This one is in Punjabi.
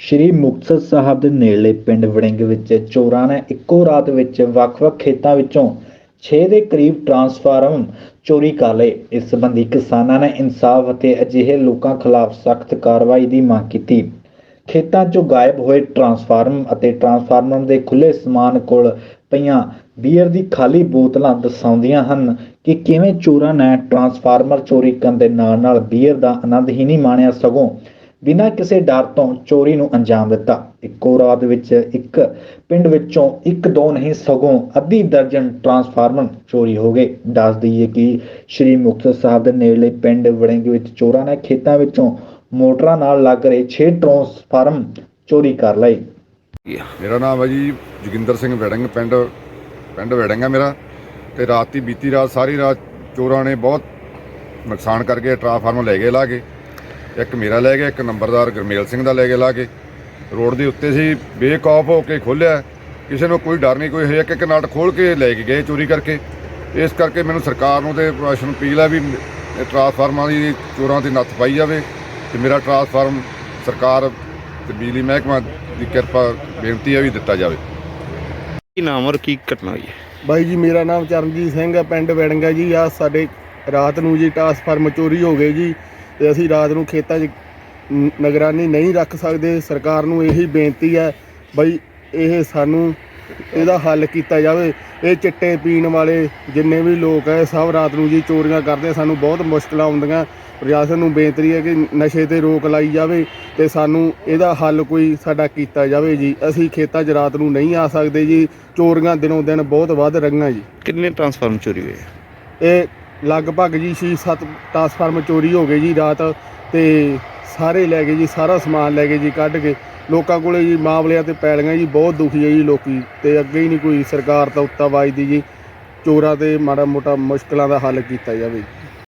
ਸ਼੍ਰੀ ਮੁਕਤਸਰ ਸਾਹਿਬ ਦੇ ਨੇੜਲੇ ਪਿੰਡ ਵੜਿੰਗ ਵਿੱਚ ਚੋਰਾਂ ਨੇ ਇੱਕੋ ਰਾਤ ਵਿੱਚ ਵੱਖ-ਵੱਖ ਖੇਤਾਂ ਵਿੱਚੋਂ 6 ਦੇ ਕਰੀਬ ਟਰਾਂਸਫਾਰਮ ਚੋਰੀ ਕਰ ਲਏ। ਇਸ ਸੰਬੰਧੀ ਕਿਸਾਨਾਂ ਨੇ ਇਨਸਾਫ ਅਤੇ ਅਜਿਹੇ ਲੋਕਾਂ ਖਿਲਾਫ ਸਖਤ ਕਾਰਵਾਈ ਦੀ ਮੰਗ ਕੀਤੀ। ਖੇਤਾਂ 'ਚੋਂ ਗਾਇਬ ਹੋਏ ਟਰਾਂਸਫਾਰਮ ਅਤੇ ਟਰਾਂਸਫਾਰਮਰ ਦੇ ਖੁੱਲੇ ਸਮਾਨ ਕੋਲ ਪਈਆਂ ਬੀਅਰ ਦੀ ਖਾਲੀ ਬੋਤਲਾਂ ਦਰਸਾਉਂਦੀਆਂ ਹਨ ਕਿ ਕਿਵੇਂ ਚੋਰਾਂ ਨੇ ਟਰਾਂਸਫਾਰਮਰ ਚੋਰੀ ਕਰਨ ਦੇ ਨਾਲ-ਨਾਲ ਬੀਅਰ ਦਾ ਆਨੰਦ ਹੀ ਨਹੀਂ ਮਾਣਿਆ ਸਗੋਂ ਬਿਨਾਂ ਕਿਸੇ ਡਰ ਤੋਂ ਚੋਰੀ ਨੂੰ ਅੰਜਾਮ ਦਿੱਤਾ। ਇੱਕੋ ਰਾਤ ਵਿੱਚ ਇੱਕ ਪਿੰਡ ਵਿੱਚੋਂ ਇੱਕ ਦੋ ਨਹੀਂ, ਸਗੋਂ ਅੱਧੀ ਦਰਜਨ ਟਰਾਂਸਫਾਰਮਰ ਚੋਰੀ ਹੋ ਗਏ। ਦੱਸ ਦਈਏ ਕਿ ਸ਼੍ਰੀ ਮੁਕਤਸਰ ਸਾਹਿਬ ਦੇ ਨੇੜਲੇ ਪਿੰਡ ਵੜਿੰਗ ਵਿੱਚ ਚੋਰਾਂ ਨੇ ਖੇਤਾਂ ਵਿੱਚੋਂ ਮੋਟਰਾਂ ਨਾਲ ਲੱਗ ਰਹੇ 6 ਟਰਾਂਸਫਾਰਮ ਚੋਰੀ ਕਰ ਲਏ। ਮੇਰਾ ਨਾਮ ਹੈ ਜੀ ਜੋਗਿੰਦਰ ਸਿੰਘ ਵੜਿੰਗ, ਪਿੰਡ ਪਿੰਡ ਵੜਿੰਗ ਹੈ ਮੇਰਾ। ਤੇ ਰਾਤ ਦੀ ਬੀਤੀ ਰਾਤ, ਸਾਰੀ ਰਾਤ ਚੋਰਾਂ ਨੇ ਬਹੁਤ ਨੁਕਸਾਨ ਕਰਕੇ ਟਰਾਂਸਫਾਰਮਰ ਲੈ ਗਏ, ਲਾ ਕੇ ਇੱਕ ਮੇਰਾ ਲੈ ਗਿਆ ਇੱਕ ਨੰਬਰਦਾਰ ਗਰਮੇਲ ਸਿੰਘ ਦਾ ਲੈ ਕੇ ਲਾ ਕੇ। ਰੋਡ ਦੇ ਉੱਤੇ ਸੀ ਬੇਖੌਫ ਹੋ ਕੇ ਖੋਲਿਆ। ਕਿਸੇ ਨੂੰ ਕੋਈ ਡਰ ਨਹੀਂ ਕੋਈ ਇੱਕ ਇੱਕ ਨਟ ਖੋਲ ਕੇ ਲੈ ਕੇ ਗਏ ਚੋਰੀ ਕਰਕੇ। ਇਸ ਕਰਕੇ ਮੈਨੂੰ ਸਰਕਾਰ ਨੂੰ ਤੇ ਪ੍ਰਸ਼ਾਸਨ ਨੂੰ ਅਪੀਲ ਹੈ ਵੀ ਇਹ ਟਰਾਂਸਫਾਰਮਰਾਂ ਦੀ ਚੋਰਾਂ ਤੇ ਨੱਥ ਪਾਈ ਜਾਵੇ ਤੇ ਮੇਰਾ ਟਰਾਂਸਫਾਰਮ ਸਰਕਾਰ ਤੇ ਬਿਜਲੀ ਮਹਿਕਮਾ ਦੀ ਕਿਰਪਾ ਬੇਨਤੀ ਹੈ ਵੀ ਦਿੱਤਾ ਜਾਵੇ। ਕੀ ਨਾਮ ਔਰ ਕੀ ਘਟਨਾ ਹੋਈ ਹੈ? ਬਾਈ ਜੀ ਮੇਰਾ ਨਾਮ ਚਰਨਜੀਤ ਸਿੰਘ ਹੈ ਪਿੰਡ ਵੜਿੰਗਾ ਜੀ। ਆ ਸਾਡੇ ਰਾਤ ਨੂੰ ਜੀ ਟਰਾਂਸਫਾਰਮ ਚੋਰੀ ਹੋ ਗਏ ਜੀ। ਤੇ ਅਸੀਂ ਰਾਤ ਨੂੰ ਖੇਤਾਂ 'ਚ ਨਿਗਰਾਨੀ ਨਹੀਂ ਰੱਖ ਸਕਦੇ। ਸਰਕਾਰ ਨੂੰ ਇਹੀ ਬੇਨਤੀ ਹੈ ਬਈ ਇਹ ਸਾਨੂੰ ਇਹਦਾ ਹੱਲ ਕੀਤਾ ਜਾਵੇ। ਇਹ ਚਿੱਟੇ ਪੀਣ ਵਾਲੇ ਜਿੰਨੇ ਵੀ ਲੋਕ ਹੈ ਸਭ ਰਾਤ ਨੂੰ ਜੀ ਚੋਰੀਆਂ ਕਰਦੇ ਸਾਨੂੰ ਬਹੁਤ ਮੁਸ਼ਕਲਾਂ ਆਉਂਦੀਆਂ। ਪ੍ਰਸ਼ਾਸਨ ਨੂੰ ਬੇਨਤੀ ਹੈ ਕਿ ਨਸ਼ੇ ਤੇ ਰੋਕ ਲਾਈ ਜਾਵੇ ਤੇ ਸਾਨੂੰ ਇਹਦਾ ਹੱਲ ਕੋਈ ਸਾਡਾ ਕੀਤਾ ਜਾਵੇ ਜੀ। ਅਸੀਂ ਖੇਤਾਂ 'ਚ ਰਾਤ ਨੂੰ ਨਹੀਂ ਆ ਸਕਦੇ ਜੀ। ਚੋਰੀਆਂ ਦਿਨੋਂ ਦਿਨ ਬਹੁਤ ਵੱਧ ਰਹੀਆਂ ਜੀ। ਕਿੰਨੇ ਟਰਾਂਸਫਾਰਮ ਚੋਰੀ ਹੋਏ? ਇਹ ਲਗਭਗ ਜੀ 6-7 ਟਰਾਂਸਫਾਰਮਰ ਚੋਰੀ ਹੋ ਗਏ ਜੀ ਰਾਤ ਤੇ ਸਾਰੇ ਲੈ ਗਏ ਜੀ, ਸਾਰਾ ਸਮਾਨ ਲੈ ਗਏ ਜੀ, ਕੱਢ ਕੇ। ਲੋਕਾਂ ਕੋਲੇ ਜੀ ਮਾਮਲਿਆਂ ਤੇ ਪੈਲੀਆਂ ਜੀ, ਬਹੁਤ ਦੁਖੀ ਹੈ ਜੀ ਲੋਕੀ ਤੇ ਅੱਗੇ ਹੀ ਨਹੀਂ ਕੋਈ ਸਰਕਾਰ ਤਾਂ ਉੱਤਾ ਵਾਜਦੀ ਜੀ। ਚੋਰਾਂ ਤੇ ਮਾੜਾ ਮੋਟਾ ਮੁਸ਼ਕਲਾਂ ਦਾ ਹੱਲ ਕੀਤਾ ਜਾਵੇ।